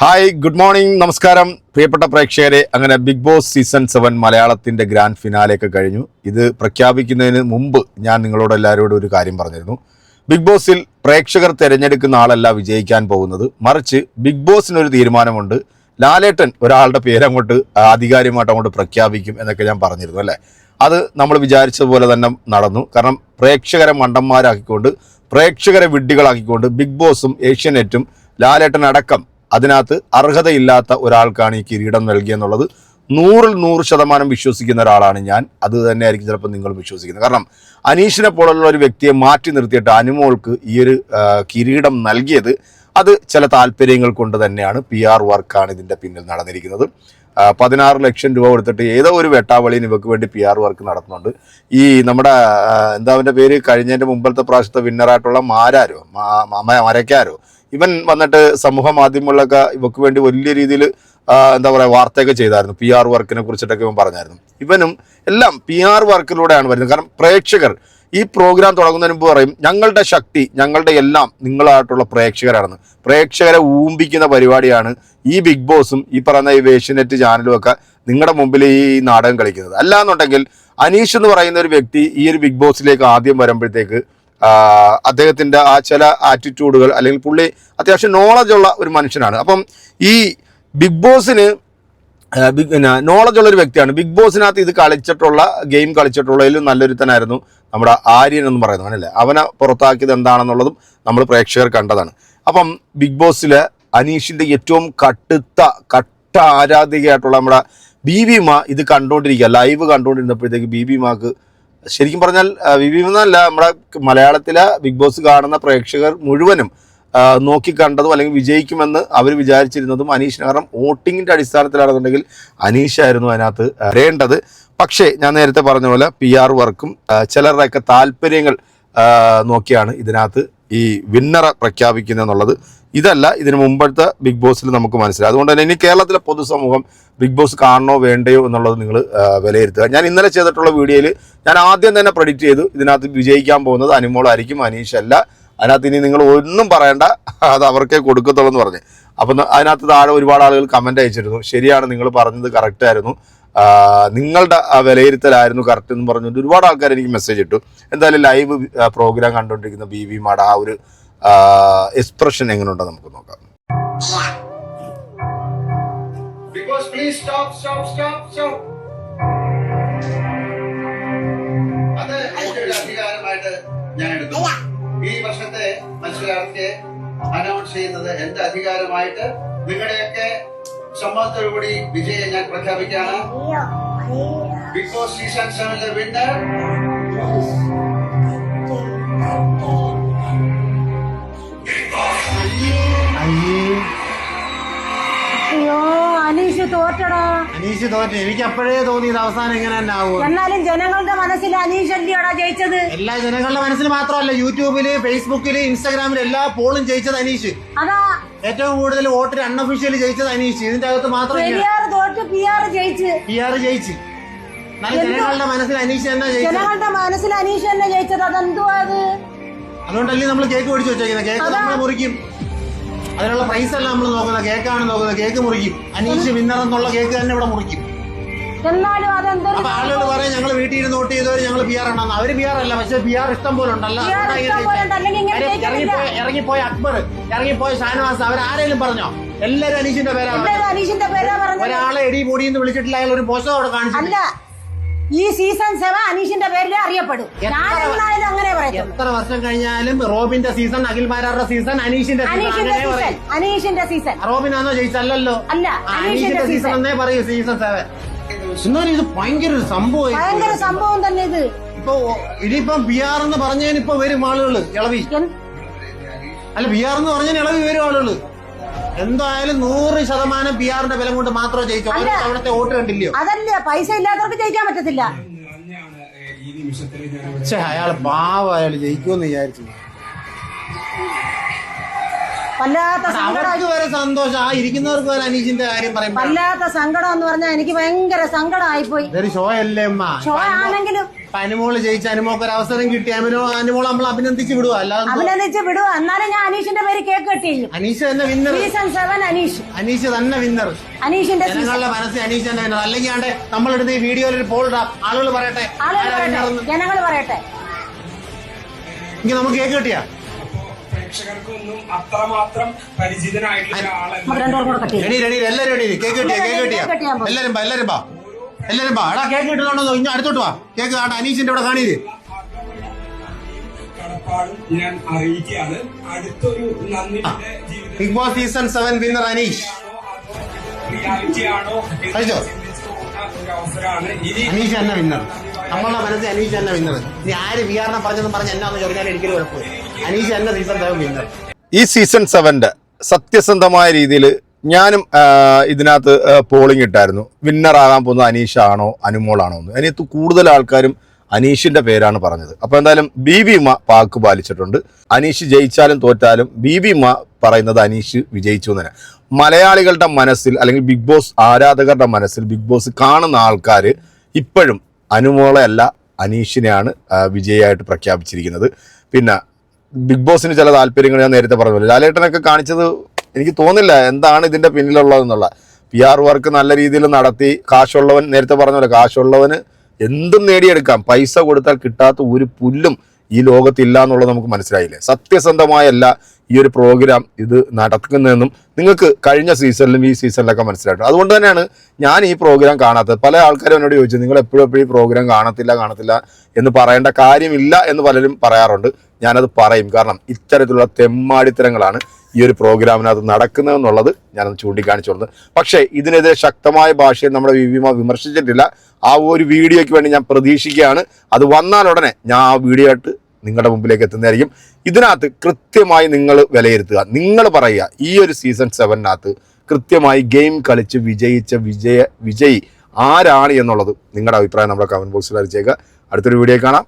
Hi good morning നമസ്കാരം. പ്രിയപ്പെട്ട പ്രേക്ഷകരെ അങ്ങനെ ബിഗ് ബോസ് സീസൺ സെവൻ മലയാളത്തിന്റെ ഗ്രാൻഡ് ഫിനാലെയൊക്കെ കഴിഞ്ഞു. ഇത് പ്രഖ്യാപിക്കുന്നതിന് മുമ്പ് ഞാൻ നിങ്ങളോട് എല്ലാവരോടും ഒരു കാര്യം പറഞ്ഞിരുന്നു. ബിഗ് ബോസിൽ പ്രേക്ഷകർ തിരഞ്ഞെടുക്കുന്ന ആളല്ല വിജയിക്കാൻ പോകുന്നത്. മറിച്ച് ബിഗ് ബോസിനൊരു തീരുമാനമുണ്ട്. ലാലേട്ടൻ ഒരാളുടെ പേരങ്ങോട്ട് ആധികാരികമായിട്ട് അങ്ങോട്ട് പ്രഖ്യാപിക്കും എന്നൊക്കെ ഞാൻ പറഞ്ഞിരുന്നു അല്ലേ? അത് നമ്മൾ വിചാരിച്ചതുപോലെ തന്നെ നടന്നു. കാരണം പ്രേക്ഷകരെ മണ്ടന്മാരാക്കിക്കൊണ്ട് പ്രേക്ഷകരെ വിഡ്ഢികളാക്കിക്കൊണ്ട് ബിഗ് ബോസും ഏഷ്യനെറ്റും ലാലേട്ടൻ അടക്കം അതിനകത്ത് അർഹതയില്ലാത്ത ഒരാൾക്കാണ് ഈ കിരീടം നൽകിയെന്നുള്ളത് നൂറിൽ നൂറ് ശതമാനം വിശ്വസിക്കുന്ന ഒരാളാണ് ഞാൻ. അത് തന്നെയായിരിക്കും ചിലപ്പോൾ നിങ്ങൾ വിശ്വസിക്കുന്നത്. കാരണം അനീഷിനെ പോലുള്ള ഒരു വ്യക്തിയെ മാറ്റി നിർത്തിയിട്ട് അനുമോൾക്ക് ഈ ഒരു കിരീടം നൽകിയത് അത് ചില താല്പര്യങ്ങൾ കൊണ്ട് തന്നെയാണ്. പി ആർ വർക്കാണ് ഇതിന്റെ പിന്നിൽ നടന്നിരിക്കുന്നത്. പതിനാറ് ലക്ഷം രൂപ കൊടുത്തിട്ട് ഏതോ ഒരു വെട്ടാവളിന് ഇവക്ക് വേണ്ടി പി ആർ വർക്ക് നടത്തുന്നുണ്ട്. ഈ നമ്മുടെ എന്താ അവന്റെ പേര്? കഴിഞ്ഞതിന്റെ മുമ്പത്തെ പ്രാവശ്യത്തെ വിന്നറായിട്ടുള്ള മാരാരോ? മരക്കാരോ? ഇവൻ വന്നിട്ട് സമൂഹ മാധ്യമങ്ങളിലൊക്കെ ഇവക്ക് വേണ്ടി വലിയ രീതിയിൽ എന്താ പറയുക വാർത്തയൊക്കെ ചെയ്തായിരുന്നു. പി ആർ വർക്കിനെ കുറിച്ചിട്ടൊക്കെ ഇവൻ പറഞ്ഞായിരുന്നു. ഇവനും എല്ലാം പി ആർ വർക്കിലൂടെയാണ് വരുന്നത്. കാരണം പ്രേക്ഷകർ ഈ പ്രോഗ്രാം തുടങ്ങുന്നതിന് മുമ്പ് പറയും ഞങ്ങളുടെ ശക്തി ഞങ്ങളുടെ എല്ലാം നിങ്ങളായിട്ടുള്ള പ്രേക്ഷകരാണെന്ന്. പ്രേക്ഷകരെ ഊമ്പിക്കുന്ന പരിപാടിയാണ് ഈ ബിഗ് ബോസും ഈ പറയുന്ന ഈ വേഷ്യനെറ്റ് ചാനലും ഒക്കെ നിങ്ങളുടെ മുമ്പിൽ ഈ നാടകം കളിക്കുന്നത്. അല്ലാന്നുണ്ടെങ്കിൽ അനീഷ് എന്ന് പറയുന്ന ഒരു വ്യക്തി ഈ ഒരു ബിഗ് ബോസിലേക്ക് ആദ്യം വരുമ്പോഴത്തേക്ക് ആ, അദ്ദേഹത്തിന്റെ ആ ചില ആറ്റിറ്റ്യൂഡുകൾ അല്ലെങ്കിൽ പുള്ളി അത്യാവശ്യം നോളജുള്ള ഒരു മനുഷ്യനാണ്. അപ്പം ഈ ബിഗ് ബോസിന് പിന്നെ നോളജുള്ള ഒരു വ്യക്തിയാണ്. ബിഗ് ബോസിനകത്ത് ഇത് കളിച്ചിട്ടുള്ള ഗെയിം കളിച്ചിട്ടുള്ളതിൽ നല്ലൊരുത്തനായിരുന്നു നമ്മുടെ ആര്യൻ എന്ന് പറയുന്നത് അല്ലേ? അവനെ പുറത്താക്കിയത് എന്താണെന്നുള്ളതും നമ്മൾ പ്രേക്ഷകർ കണ്ടതാണ്. അപ്പം ബിഗ് ബോസിലെ അനീഷിന്റെ ഏറ്റവും കടുത്ത കട്ട ആരാധികയായിട്ടുള്ള നമ്മുടെ ബി ബി മാ ഇത് കണ്ടുകൊണ്ടിരിക്കുക. ലൈവ് കണ്ടുകൊണ്ടിരുന്നപ്പോഴത്തേക്ക് ബി ബി മാക്ക് ശരിക്കും പറഞ്ഞാൽ വിവിധമല്ല നമ്മുടെ മലയാളത്തിലെ ബിഗ് ബോസ് കാണുന്ന പ്രേക്ഷകർ മുഴുവനും നോക്കി നോക്കിക്കണ്ടതും അല്ലെങ്കിൽ വിജയിക്കുമെന്ന് അവർ വിചാരിച്ചിരുന്നതും അനീഷിന്. കാരണം വോട്ടിങ്ങിന്റെ അടിസ്ഥാനത്തിലാണെന്നുണ്ടെങ്കിൽ അനീഷായിരുന്നു അതിനകത്ത് അറിയേണ്ടത് പക്ഷേ ഞാൻ നേരത്തെ പറഞ്ഞ പോലെ പി ആർ വർക്കും ചിലരുടെയൊക്കെ താല്പര്യങ്ങൾ നോക്കിയാണ് ഇതിനകത്ത് ഈ വിന്നറെ പ്രഖ്യാപിക്കുന്നത് എന്നുള്ളത്. ഇതല്ല ഇതിന് മുമ്പത്തെ ബിഗ് ബോസിൽ നമുക്ക് മനസ്സിലായി. അതുകൊണ്ട് തന്നെ ഇനി കേരളത്തിലെ പൊതുസമൂഹം ബിഗ് ബോസ് കാണണോ വേണ്ടയോ എന്നുള്ളത് നിങ്ങൾ വിലയിരുത്തുക. ഞാൻ ഇന്നലെ ചെയ്തിട്ടുള്ള വീഡിയോയിൽ ഞാൻ ആദ്യം തന്നെ പ്രഡിക്റ്റ് ചെയ്തു. ഇതിനകത്ത് വിജയിക്കാൻ പോകുന്നത് അനുമോളായിരിക്കും അനീഷ് അല്ല. അതിനകത്ത് ഇനി നിങ്ങൾ ഒന്നും പറയണ്ട. അത് അവർക്കേ കൊടുക്കത്തുള്ളൂ എന്ന് പറഞ്ഞു. അപ്പം അതിനകത്ത് താഴെ ഒരുപാട് ആളുകൾ കമന്റ് അയച്ചിരുന്നു. ശരിയാണ് നിങ്ങൾ പറഞ്ഞത് കറക്റ്റ് ആയിരുന്നു. ആ, നിങ്ങളുടെ വിലയിരുത്തലായിരുന്നു കറക്റ്റ് എന്ന് പറഞ്ഞുകൊണ്ട് ഒരുപാട് ആൾക്കാർ എനിക്ക് മെസ്സേജ് ഇട്ടു. എന്തായാലും ലൈവ് പ്രോഗ്രാം കണ്ടുകൊണ്ടിരിക്കുന്ന ബി വി മാഡ ആ ഒരു എക്സ്പ്രഷൻ എങ്ങനെയുണ്ടോ നമുക്ക് നോക്കാം. Please stop, stop, stop, stop. അത് അധികാരമായിട്ട് ഞാൻ എടുത്തു ഈ വർഷത്തെ മത്സരാർത്ഥിയെ അനൗൺസ് ചെയ്യുന്നത് എന്റെ അധികാരമായിട്ട് നിങ്ങളുടെയൊക്കെ സമ്മതത്തോടുകൂടി വിജയം ഞാൻ പ്രഖ്യാപിക്കുകയാണ്. ബിഗ് ബോസ് സീസൺ സെവനിലെ വിന്നർ അയ്യോ അനീഷ് തോറ്റടാ. അനീഷ് തോറ്റു. എനിക്ക് അപ്പോഴേ തോന്നി ഇത് അവസാനം ഇങ്ങനെ തന്നെ ആവും എന്നാലും ജനങ്ങളുടെ മനസ്സിൽ അനീഷ് അല്ലയോടാ ജയിച്ചത്? എല്ലാ ജനങ്ങളുടെ മനസ്സിൽ മാത്രമല്ല യൂട്യൂബിൽ ഫേസ്ബുക്കിൽ ഇൻസ്റ്റാഗ്രാമിൽ എല്ലാ പോളും ജയിച്ചത് അനീഷ്. അതാ. ഏറ്റവും കൂടുതൽ വോട്ട് അൺഒഫീഷ്യലി ജയിച്ചത് അനീഷ്. ഇതിന്റെ അകത്ത് മാത്രം പെരിയാർ തോറ്റ് പി ആർ ജയിച്ച്. പി ആർ ജയിച്ച് എന്നാലും ജനങ്ങളുടെ മനസ്സിൽ അനീഷ് തന്നെ ജയിച്ചത്. ജനങ്ങളുടെ മനസ്സിൽ അനീഷ് തന്നെ ജയിച്ചത്. അതെന്തുവാ അത്? അതുകൊണ്ടല്ലേ നമ്മൾ കേക്ക് മേടിച്ച് വെച്ചേക്കുന്നത് കേക്ക് അതാ. നമ്മൾ മുറിക്കും. അതിനുള്ള പ്രൈസ് അല്ല നമ്മൾ നോക്കുന്നത്. കേക്കാണ് നോക്കുന്നത്. കേക്ക് മുറിക്കും. അനീഷ് വിന്നർ എന്നുള്ള കേക്ക് തന്നെ ഇവിടെ മുറിക്കും. എന്നാലും അതെന്തൊരു അപ്പൊ ആളുകൾ പറയും ഞങ്ങൾ വീട്ടിൽ ഇരുന്ന് വോട്ട് ചെയ്തവർ ഞങ്ങൾ പി ആർ ആണെന്ന്. അവർ പി ആർ അല്ല പക്ഷെ പി ആർ ഇഷ്ടം പോലെ ഉണ്ടല്ലോ. PR അതുകൊണ്ടാ ഇങ്ങനെ ഇഷ്ടം പോലെ ഉണ്ട്. അല്ലെങ്കിൽ ഇങ്ങനെ കാര്യം ജയിക്കത്തില്ല. ഇറങ്ങിപ്പോയ ഇറങ്ങിപ്പോയ അക്ബർ ഇറങ്ങിപ്പോയ ഷാനവാസ് അവരാരെങ്കിലും പറഞ്ഞോ? എല്ലാരും അനീഷിന്റെ പേരാണ് അനീഷിന്റെ പേരാ പറഞ്ഞത്. ഒരാളെ എടി പൊടി എന്ന് വിളിച്ചിട്ടില്ല അയാൾ ഒരു പോസ്റ്റർ അവിടെ കാണിച്ചു അല്ല ഈ സീസൺ സെവൻ അനീഷിന്റെ പേരിൽ അറിയപ്പെടും. ഞാൻ എന്നായാലും അങ്ങനെ പറയത്തുള്ളൂ. എത്ര വർഷം കഴിഞ്ഞാലും റോബിന്റെ സീസൺ അഖിൽ മാരാറുടെ സീസൺ അനീഷിന്റെ സീസൺ അനീഷിന്റെ അങ്ങനെ സീസൺ പറയും. അനീഷിന്റെ സീസൺ റോബിനാണോ ജയിച്ചല്ലോ അല്ല, അനീഷിന്റെ അനീഷിന്റെ സീസൺ season. എന്നേ പറയൂ സീസൺ സെവൻ എന്നാലും ഇത് ഭയങ്കര ഒരു സംഭവം ഭയങ്കര സംഭവം തന്നെ ഇത്. ഇപ്പൊ ഇനിയിപ്പം ബി ആർ എന്ന് പറഞ്ഞതിന് ഇപ്പൊ വരും ആളുകൾ ഇളവി. അല്ല ബി ആർ എന്ന് പറഞ്ഞതിന് ഇളവി വരും ആളുകൾ. എന്തായാലും നൂറ് ശതമാനം ബി ആറിന്റെ ബലം കൊണ്ട് മാത്രമേ ജയിച്ചു. അവിടുത്തെ വോട്ട് കണ്ടില്ലയോ? അതല്ല പൈസ ഇല്ലാത്തവർക്ക് ജയിക്കാൻ പറ്റത്തില്ല. അയാൾ അയാൾ പാവ അയാൾ ജയിക്കുമെന്ന് വിചാരിച്ചു വല്ലാത്ത സങ്കടം. അവർക്ക് വരെ സന്തോഷം. ആ ഇരിക്കുന്നവർക്ക് വരെ അനീഷിന്റെ കാര്യം വല്ലാത്ത സങ്കടം എന്ന് പറഞ്ഞാൽ എനിക്ക് ഭയങ്കര സങ്കടമായിപ്പോയി. ഇതൊരു ഷോ അല്ലേ അമ്മ ഷോ ആണെങ്കിലും അനുമോൾ ജയിച്ച അനുമോക്ക് ഒരു അവസരം കിട്ടി. അനുമോ അനുമോൾ നമ്മൾ അഭിനന്ദിച്ച് വിടുക അല്ലാതെ അഭിനന്ദിച്ച് വിടുക എന്നാലും ഞാൻ അനീഷിന്റെ പേര് കേക്ക് കെട്ടി ചെയ്യും അനീഷ് തന്നെ winner season seven Anish. Anish തന്നെ വിന്നർ അനീഷിന്റെ സീസൺ ജനങ്ങളുടെ മനസ്സിൽ അനീഷ് തന്നെ വിന്നർ അല്ലെങ്കിൽ ആണ്ട് നമ്മളെടുത്ത് ഈ വീഡിയോയിൽ ഒരു പോൾ ഇടാം. ആളുകൾ പറയട്ടെ. ആളുകൾ ആരാ winner പറയട്ടെ എന്ന്. ജനങ്ങൾ പറയട്ടെ. ഇനി നമുക്ക് കേക്ക് കിട്ടിയാ? പ്രേക്ഷകർക്കൊന്നും അത്രമാത്രം പരിചിതനായിട്ടുള്ള എല്ലാരും പോ. എല്ലാരും എല്ലാരും ബാ എല്ലാരും ബാ എടാ കേക്ക് കിട്ടുന്നുണ്ടോ? ഇനി അടുത്തോട്ട് വാ. കേക്ക് കാണാ അനീഷിന്റെ ഇവിടെ കാണിയത് ഞാൻ അറിയിക്കുകയാണ്. അടുത്തൊരു നന്ദിയുടെ ജീവിതം Bigg Boss season seven winner Anish. Reality ആണോ അനീഷ് തന്നെ വിന്നർ നമ്മളുടെ മനസ്സിൽ അനീഷ് തന്നെ വിന്നർ ഇനി ആര് വിആറിനെ പറഞ്ഞെന്ന് പറഞ്ഞ് എന്നാന്ന് ചോദിച്ചാൽ എനിക്കൊരു കുഴപ്പമില്ല അനീഷ് സീസൺ വിന്നർ ഈ സീസൺ സെവന്റെ സത്യസന്ധമായ രീതിയിൽ ഞാനും ഇതിനകത്ത് പോളിംഗ് ഇട്ടായിരുന്നു. വിന്നർ ആകാൻ പോകുന്ന അനീഷ് അനീഷാണോ അനുമോളാണോ എന്ന്. അതിനകത്ത് കൂടുതൽ ആൾക്കാരും അനീഷിന്റെ പേരാണ് പറഞ്ഞത്. അപ്പോൾ എന്തായാലും ബി വി ഉമ്മ പാക്ക് പാലിച്ചിട്ടുണ്ട്. അനീഷ് ജയിച്ചാലും തോറ്റാലും ബി വി ഉമ്മ പറയുന്നത് അനീഷ് വിജയിച്ചു എന്ന് തന്നെ. മലയാളികളുടെ മനസ്സിൽ അല്ലെങ്കിൽ ബിഗ് ബോസ് ആരാധകരുടെ മനസ്സിൽ ബിഗ് ബോസ് കാണുന്ന ആൾക്കാർ ഇപ്പോഴും അനുമോളയല്ല അനീഷിനെയാണ് വിജയമായിട്ട് പ്രഖ്യാപിച്ചിരിക്കുന്നത്. പിന്നെ ബിഗ് ബോസിന് ചില താല്പര്യങ്ങൾ ഞാൻ നേരത്തെ പറഞ്ഞല്ലോ ലാലേട്ടനൊക്കെ കാണിച്ചത് എനിക്ക് തോന്നില്ല എന്താണ് ഇതിന്റെ പിന്നിലുള്ളതെന്നുള്ള പി ആർ വർക്ക് നല്ല രീതിയിൽ നടത്തി കാശുള്ളവൻ നേരത്തെ പറഞ്ഞ പോലെ കാശുള്ളവന് എന്തും നേടിയെടുക്കാം. പൈസ കൊടുത്താൽ കിട്ടാത്ത ഒരു പുല്ലും ഈ ലോകത്തില്ല എന്നുള്ളത് നമുക്ക് മനസ്സിലായില്ലേ? സത്യസന്ധമായല്ല ഈ ഒരു പ്രോഗ്രാം ഇത് നടക്കുന്നതെന്നും നിങ്ങൾക്ക് കഴിഞ്ഞ സീസണിലും ഈ സീസണിലൊക്കെ മനസ്സിലായിട്ടുണ്ട്. അതുകൊണ്ട് തന്നെയാണ് ഞാൻ ഈ പ്രോഗ്രാം കാണാത്തത്. പല ആൾക്കാരും എന്നോട് ചോദിച്ചു നിങ്ങൾ എപ്പോഴും എപ്പോഴും ഈ പ്രോഗ്രാം കാണത്തില്ല കാണത്തില്ല എന്ന് പറയേണ്ട കാര്യമില്ല എന്ന് പലരും പറയാറുണ്ട്. ഞാനത് പറയും. കാരണം ഇത്തരത്തിലുള്ള തെമ്മാടിത്തരങ്ങളാണ് ഈ ഒരു പ്രോഗ്രാമിനകത്ത് നടക്കുന്നതെന്നുള്ളത് ഞാനത് ചൂണ്ടിക്കാണിച്ചുകൊണ്ട് പക്ഷേ ഇതിനെതിരെ ശക്തമായ ഭാഷയിൽ നമ്മുടെ വിവിമ വിമർശിച്ചിട്ടില്ല. ആ ഒരു വീഡിയോയ്ക്ക് വേണ്ടി ഞാൻ പ്രതീക്ഷിക്കുകയാണ്. അത് വന്നാൽ ഉടനെ ഞാൻ ആ വീഡിയോ ആയിട്ട് നിങ്ങളുടെ മുമ്പിലേക്ക് എത്തുന്നതായിരിക്കും. ഇതിനകത്ത് കൃത്യമായി നിങ്ങൾ വിലയിരുത്തുക. നിങ്ങൾ പറയുക ഈ ഒരു സീസൺ സെവനകത്ത് കൃത്യമായി ഗെയിം കളിച്ച് വിജയിച്ച വിജയ വിജയി ആരാണ് എന്നുള്ളത് നിങ്ങളുടെ അഭിപ്രായം നമ്മുടെ കമന്റ് ബോക്സിൽ അറിയിച്ചേക്കുക. അടുത്തൊരു വീഡിയോ കാണാം.